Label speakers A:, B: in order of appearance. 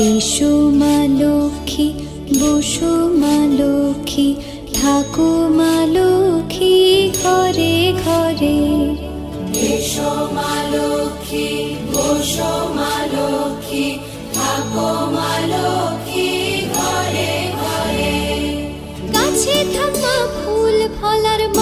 A: এসো মা লক্ষ্মী বসো মা লক্ষ্মী থাকো মা লক্ষ্মী ঘরে ঘরে।
B: এসো মা লক্ষ্মী বসো মা লক্ষ্মী থাকো মা লক্ষ্মী ঘরে ঘরে।
A: গাছে থাকা ফুল ফলার মাঠে